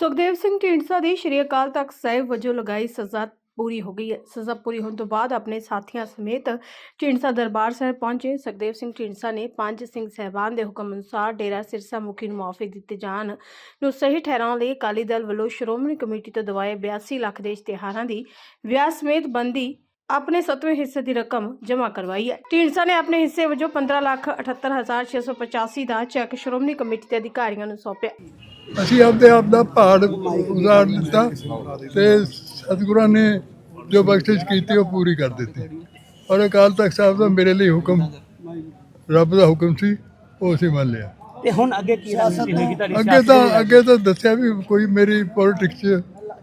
ਸੁਖਦੇਵ ਸਿੰਘ ਢੀਂਡਸਾ ਦੀ ਸ਼੍ਰੀ ਅਕਾਲ ਤਖਤ ਸਾਹਿਬ ਵਜੋਂ ਲਗਾਈ ਸਜ਼ਾ ਪੂਰੀ ਹੋ ਗਈ ਹੈ। ਸਜ਼ਾ ਪੂਰੀ ਹੋਣ ਤੋਂ ਬਾਅਦ ਆਪਣੇ ਸਾਥੀਆਂ ਸਮੇਤ ਢੀਂਡਸਾ ਦਰਬਾਰ ਸਾਹਿਬ ਪਹੁੰਚੇ। ਸੁਖਦੇਵ ਸਿੰਘ ਢੀਂਡਸਾ ਨੇ ਪੰਜ ਸਿੰਘ ਸਹਿਬਾਨ ਦੇ ਹੁਕਮ ਅਨੁਸਾਰ ਡੇਰਾ ਸਿਰਸਾ ਮੁਖੀ ਨੂੰ ਮੁਆਫੀ ਦਿੱਤੇ ਜਾਣ ਨੂੰ ਸਹੀ ਠਹਿਰਾਉਣ ਲਈ ਅਕਾਲੀ ਦਲ ਵੱਲੋਂ ਸ਼੍ਰੋਮਣੀ ਕਮੇਟੀ ਤੋਂ ਦਵਾਏ 82 ਲੱਖ ਦੇ ਇਸ਼ਤਿਹਾਰਾਂ ਦੀ ਵਿਆਹ ਸਮੇਤ ਬੰਦੀ ਆਪਣੇ ਸੱਤਵੇਂ ਹਿੱਸੇ ਦੀ ਰਕਮ ਜਮ੍ਹਾਂ ਕਰਵਾਈ ਹੈ। ਢੀਂਡਸਾ ਨੇ ਆਪਣੇ ਹਿੱਸੇ ਵਜੋਂ 15 ਲੱਖ 78685 ਦਾ ਚੈੱਕ ਸ਼੍ਰੋਮਣੀ ਕਮੇਟੀ ਦੇ ਅਧਿਕਾਰੀਆਂ ਨੂੰ ਸੌਂਪਿਆ। ਅਸੀਂ ਆਪਦੇ ਆਪ ਦਾ ਪਹਾੜ ਉਜ਼ਾੜ ਦਿੱਤਾ ਤੇ ਸਤਿਗੁਰਾਂ ਨੇ ਜੋ ਬਖਸ਼ਿਸ਼ ਕੀਤੀ ਉਹ ਪੂਰੀ ਕਰ ਦਿੱਤੀ। ਔਰ ਅਕਾਲ ਤਖਤ ਸਾਹਿਬ ਦਾ ਮੇਰੇ ਲਈ ਹੁਕਮ ਰੱਬ ਦਾ ਹੁਕਮ ਸੀ ਉਹ ਅਸੀਂ ਮੰਨ ਲਿਆ। ਤੇ ਹੁਣ ਅੱਗੇ ਕੀ ਰਣਨੀਤੀ ਹੋਏਗੀ ਤੁਹਾਡੀ ਅੱਗੇ ਤਾਂ ਅੱਗੇ ਤਾਂ ਦੱਸਿਆ ਵੀ ਕੋਈ ਮੇਰੀ ਪੋਲਿਟਿਕਸ 'ਚ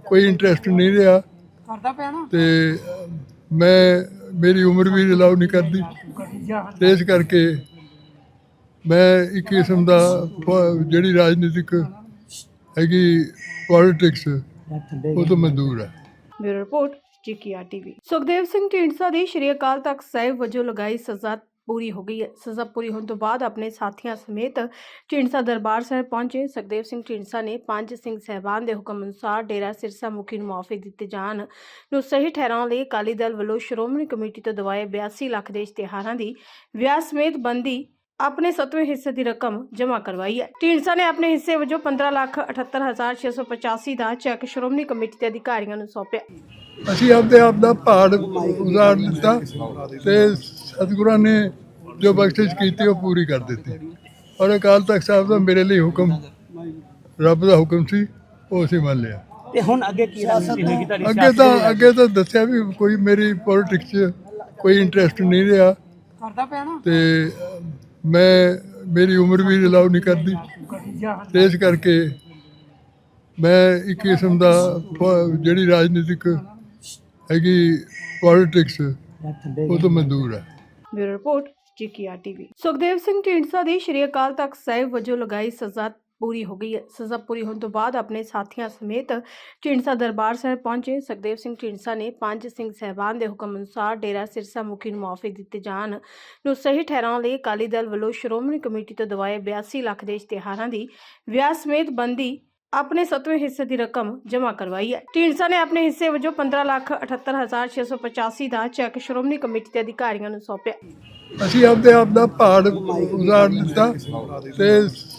ਕੋਈ ਇੰਟਰਸਟ ਨਹੀਂ ਰਿਹਾ। ਕਰਦਾ ਪਿਆ ਨਾ। ਤੇ ਮੈਂ ਮੇਰੀ ਉਮਰ ਵੀ ਅਲਾਉ ਨਹੀਂ ਕਰਦੀ। ਤੇ ਇਸ ਕਰਕੇ ਮੈਂ ਇੱਕ ਕਿਸਮ ਦਾ ਜਿਹੜੀ ਰਾਜਨੀਤਿਕ ਹੈਗੀ ਪੋਲਿਟਿਕਸ ਉਹ ਤੋਂ ਮਨਜ਼ੂਰ ਹੈ। Bureau report, GKR TV. Sukhdev Singh Dhindsa ਦੀ ਸ਼੍ਰੀ ਅਕਾਲ ਤਖਤ ਸਾਹਿਬ ਵਜੋਂ ਲਗਾਈ ਸਜ਼ਾ ਪੂਰੀ ਹੋ ਗਈ ਹੈ। ਸਜ਼ਾ ਪੂਰੀ ਹੋਣ ਤੋਂ ਬਾਅਦ ਆਪਣੇ ਸਾਥੀਆਂ ਸਮੇਤ ਢੀਂਡਸਾ ਦਰਬਾਰ ਸਾਹਿਬ ਪਹੁੰਚੇ। ਸੁਖਦੇਵ ਸਿੰਘ ਢੀਂਡਸਾ ਨੇ ਪੰਜ ਸਿੰਘ ਸਹਿਬਾਨ ਦੇ ਹੁਕਮ ਅਨੁਸਾਰ ਡੇਰਾ ਸਿਰਸਾ ਮੁਖੀ ਨੂੰ ਮੁਆਫੀ ਦਿੱਤੇ ਜਾਣ ਨੂੰ ਸਹੀ ਠਹਿਰਾਉਣ ਲਈ ਅਕਾਲੀ ਦਲ ਵੱਲੋਂ ਸ਼੍ਰੋਮਣੀ ਕਮੇਟੀ ਤੋਂ ਦਵਾਏ 82 ਲੱਖ ਦੇ ਇਸ਼ਤਿਹਾਰਾਂ ਦੀ ਵਿਆਹ ਸਮੇਤ ਬੰਦੀ ਆਪਣੇ ਸੱਤਵੇਂ ਹਿੱਸੇ ਦੀ ਰਕਮ ਜਮ੍ਹਾਂ ਕਰਵਾਈ ਹੈ। ਢੀਂਡਸਾ ਨੇ ਆਪਣੇ ਹਿੱਸੇ ਵਜੋਂ 15 ਲੱਖ 78685 ਦਾ ਚੈੱਕ ਸ਼੍ਰੋਮਣੀ ਕਮੇਟੀ ਦੇ ਅਧਿਕਾਰੀਆਂ ਨੂੰ ਸੌਂਪਿਆ। ਅਸੀਂ ਆਪਦੇ ਆਪ ਦਾ ਪਹਾੜ ਉਜ਼ਾੜ ਦਿੱਤਾ ਤੇ ਸਤਿਗੁਰਾਂ ਨੇ ਜੋ ਬਖਸ਼ਿਸ਼ ਕੀਤੀ ਉਹ ਪੂਰੀ ਕਰ ਦਿੱਤੀ। ਔਰ ਅਕਾਲ ਤਖਤ ਸਾਹਿਬ ਦਾ ਮੇਰੇ ਲਈ ਹੁਕਮ ਰੱਬ ਦਾ ਹੁਕਮ ਸੀ ਉਹ ਅਸੀਂ ਮੰਨ ਲਿਆ। ਤੇ ਹੁਣ ਅੱਗੇ ਕੀ ਰਣਨੀਤੀ ਹੋਏਗੀ ਤੁਹਾਡੀ ਅੱਗੇ ਤਾਂ ਅੱਗੇ ਤਾਂ ਦੱਸਿਆ ਵੀ ਕੋਈ ਮੇਰੀ ਪੋਲਿਟਿਕਸ 'ਚ ਕੋਈ ਇੰਟਰਸਟ ਨਹੀਂ ਰਿਹਾ। ਕਰਦਾ ਪਿਆ ਨਾ। ਤੇ ਮੈਂ ਮੇਰੀ ਉਮਰ ਵੀ ਅਲਾਉ ਨਹੀਂ ਕਰਦੀ। ਤੇ ਇਸ ਕਰਕੇ ਮੈਂ ਇੱਕ ਕਿਸਮ ਦਾ ਜਿਹੜੀ ਰਾਜਨੀਤਿਕ ਹੈਗੀ ਪੋਲਿਟਿਕਸ ਉਹ ਤੋਂ ਮਨਜ਼ੂਰ ਹੈ। Bureau report, GKR TV. Sukhdev Singh Dhindsa ਦੀ ਸ਼੍ਰੀ ਅਕਾਲ ਤਖਤ ਸਾਹਿਬ ਵਜੋਂ ਲਗਾਈ ਸਜ਼ਾ ਪੂਰੀ ਹੋ ਗਈ ਹੈ। ਸਜ਼ਾ ਪੂਰੀ ਹੋਣ ਤੋਂ ਬਾਅਦ ਆਪਣੇ ਸਾਥੀਆਂ ਸਮੇਤ ਢੀਂਡਸਾ ਦਰਬਾਰ ਸਾਹਿਬ ਪਹੁੰਚੇ। ਸੁਖਦੇਵ ਸਿੰਘ ਢੀਂਡਸਾ ਨੇ ਪੰਜ ਸਿੰਘ ਸਹਿਬਾਨ ਦੇ ਹੁਕਮ ਅਨੁਸਾਰ ਡੇਰਾ ਸਿਰਸਾ ਮੁਖੀ ਨੂੰ ਮੁਆਫੀ ਦਿੱਤੇ। ਜਾਣ ਨੂੰ ਸਹੀ ਠਹਿਰਾਉਣ ਲਈ ਅਕਾਲੀ ਦਲ ਵੱਲੋਂ ਸ਼੍ਰੋਮਣੀ ਕਮੇਟੀ ਤੋਂ ਦਵਾਏ 82 ਲੱਖ ਦੇ ਇਸ਼ਤਿਹਾਰਾਂ ਦੀ ਵਿਆਹ ਸਮੇਤ ਬੰਦੀ ਆਪਣੇ ਸੱਤਵੇਂ ਹਿੱਸੇ ਦੀ ਰਕਮ ਜਮ੍ਹਾਂ ਕਰਵਾਈ ਹੈ। ਢੀਂਡਸਾ ਨੇ ਆਪਣੇ ਹਿੱਸੇ ਵਜੋਂ 15 ਲੱਖ 78685 ਦਾ ਚੈੱਕ ਸ਼੍ਰੋਮਣੀ ਕਮੇਟੀ ਦੇ ਅਧਿਕਾਰੀਆਂ ਨੂੰ ਸੌਂਪਿਆ। ਅਸੀਂ ਆਪਦੇ ਆਪ ਦਾ ਪਹਾੜ ਉਜ਼ਾੜ ਦਿੱਤਾ ਤੇ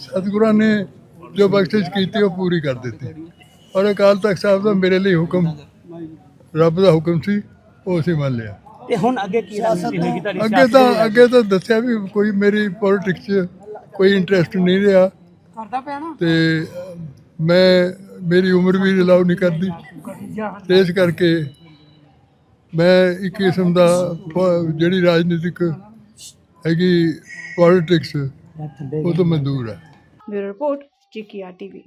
ਸਤਿਗੁਰਾਂ ਨੇ ਜੋ ਬਖਸ਼ਿਸ਼ ਕੀਤੀ ਉਹ ਪੂਰੀ ਕਰ ਦਿੱਤੀ। ਔਰ ਅਕਾਲ ਤਖਤ ਸਾਹਿਬ ਦਾ ਮੇਰੇ ਲਈ ਹੁਕਮ ਰੱਬ ਦਾ ਹੁਕਮ ਸੀ ਉਹ ਅਸੀਂ ਮੰਨ ਲਿਆ। ਤੇ ਹੁਣ ਅੱਗੇ ਕੀ ਰਣਨੀਤੀ ਹੋਏਗੀ ਤੁਹਾਡੀ ਅੱਗੇ ਤਾਂ ਅੱਗੇ ਤਾਂ ਦੱਸਿਆ ਵੀ ਕੋਈ ਮੇਰੀ ਪੋਲਿਟਿਕਸ 'ਚ ਕੋਈ ਇੰਟਰਸਟ ਨਹੀਂ ਰਿਹਾ। ਕਰਦਾ ਪਿਆ ਨਾ। ਤੇ ਮੈਂ ਮੇਰੀ ਉਮਰ ਵੀ ਅਲਾਉ ਨਹੀਂ ਕਰਦੀ। ਤੇ ਇਸ ਕਰਕੇ ਮੈਂ ਇੱਕ ਕਿਸਮ ਦਾ ਜਿਹੜੀ ਰਾਜਨੀਤਿਕ ਹੈਗੀ ਪੋਲਿਟਿਕਸ ਉਹ ਤੋਂ ਮਨਜ਼ੂਰ ਹੈ ਬਿਊਰੋ ਰਿਪੋਰਟ ਜੀਕੇਆਰ ਟੀਵੀ।